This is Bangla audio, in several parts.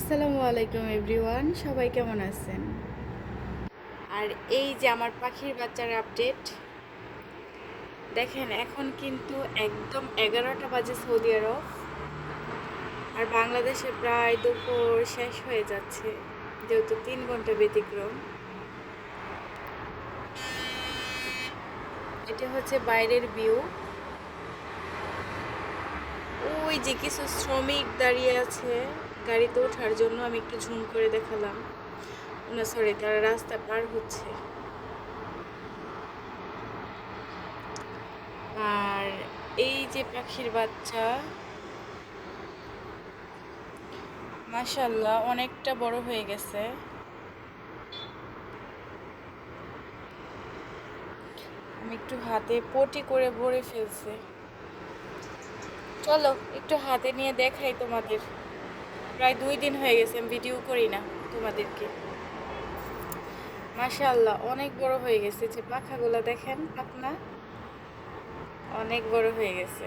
আসসালামু আলাইকুম এভরিওয়ান, সবাই কেমন আছেন? আর এই যে আমার পাখির বাচ্চার আপডেট, দেখেন এখন কিন্তু একদম এগারোটা বাজে সৌদি আরব, আর বাংলাদেশে প্রায় দুপুর শেষ হয়ে যাচ্ছে, যেহেতু তিন ঘণ্টা ব্যতিক্রম। এটা হচ্ছে বাইরের ভিউ। ওই যে কিছু শ্রমিক দাঁড়িয়ে আছে। গাড়িতে ওঠার জন্য আমি একটু ঝুম করে দেখালাম। না সরি তারা রাস্তা পার হচ্ছে। আর এই যে পাখির বাচ্চা মাশাল্লাহ অনেকটা বড় হয়ে গেছে। আমি একটু হাতে পটি করে ভরে ফেলছে। চলো, একটু হাতে নিয়ে দেখাই তোমাদের। প্রায় দুই দিন হয়ে গেছে, আমি ভিডিও করি না তোমাদেরকে। মাশাআল্লাহ, অনেক বড় হয়ে গেছে যে পাখাগুলো দেখেন পাখনা অনেক বড় হয়ে গেছে।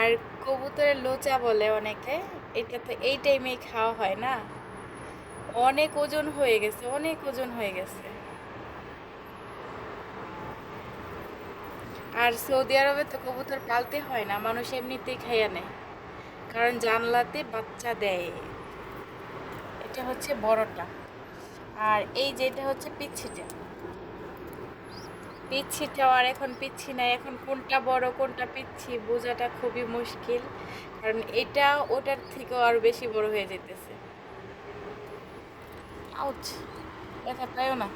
আর কবুতরের লোচা বলে অনেকে, এটা তো এই টাইমেই খাওয়া হয় না। অনেক ওজন হয়ে গেছে, অনেক ওজন হয়ে গেছে। আর সৌদি আরবে তো কবুতর পালতে হয় না, মানুষ এমনিতেই খাইয়া নেয়। কারণ জানলাতে বাচ্চা দেয়। এটা হচ্ছে বড়টা। আর এই যেটা হচ্ছে পিচ্ছিটা। পিচ্ছিটাও আর এখন পিচ্ছি নাই। এখন কোনটা বড়, কোনটা পিচ্ছি বোঝাটা খুবই মুশকিল। কারণ এটা ওটার থেকেও আরও বেশি বড় হয়ে যেতেছে ব্যথা পাইও না।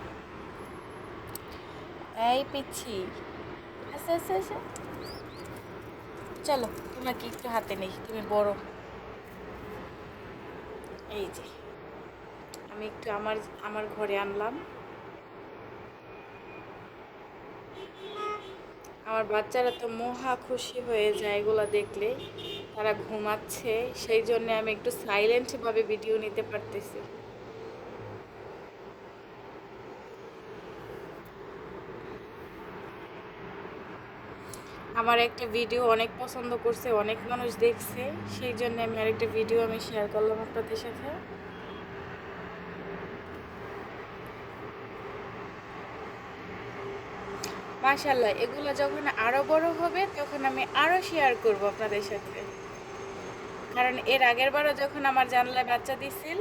এই পিচ্ছি। আচ্ছা আচ্ছা আচ্ছা চলো, তোমাকে একটু হাতে নেই, তুমি বড়। এই যে, আমি একটু আমার আমার ঘরে আনলাম। আমার বাচ্চারা তো মহা খুশি হয়ে যায় এগুলো দেখলে। তারা ঘুমাচ্ছে, সেই জন্য আমি একটু সাইলেন্টভাবে ভিডিও নিতে পারতেছি। আমার একটা ভিডিও অনেক পছন্দ করছে, অনেক মানুষ দেখছে, সেই জন্য আমি আরেকটা ভিডিও আমি শেয়ার করলাম আপনাদের সাথে। মাশাল্লাহ এগুলো যখন আরও বড় হবে, তখন আমি আরও শেয়ার করব আপনাদের সাথে। কারণ এর আগের বারও যখন আমার জানলায় বাচ্চা দিছিল,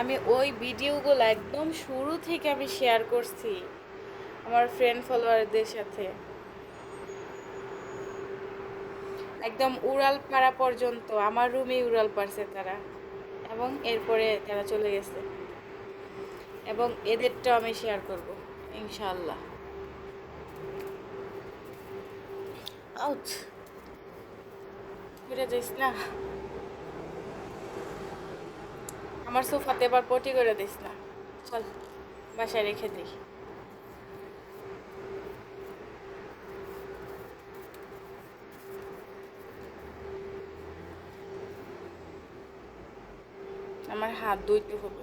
আমি ওই ভিডিওগুলো একদম শুরু থেকে আমি শেয়ার করছি আমার ফ্রেন্ড ফলোয়ারদের সাথে। একদম উড়াল পাড়া পর্যন্ত, আমার রুমেই উড়াল পারছে তারা। এবং এরপরে তারা চলে গেছে। এবং এদেরটাও আমি শেয়ার করব ইনশাল্লাহ না? আমার সোফাতে এবার পটি করে দিস না। চল, বাসায় রেখে দিই। আমার হাত ধুইতে হবে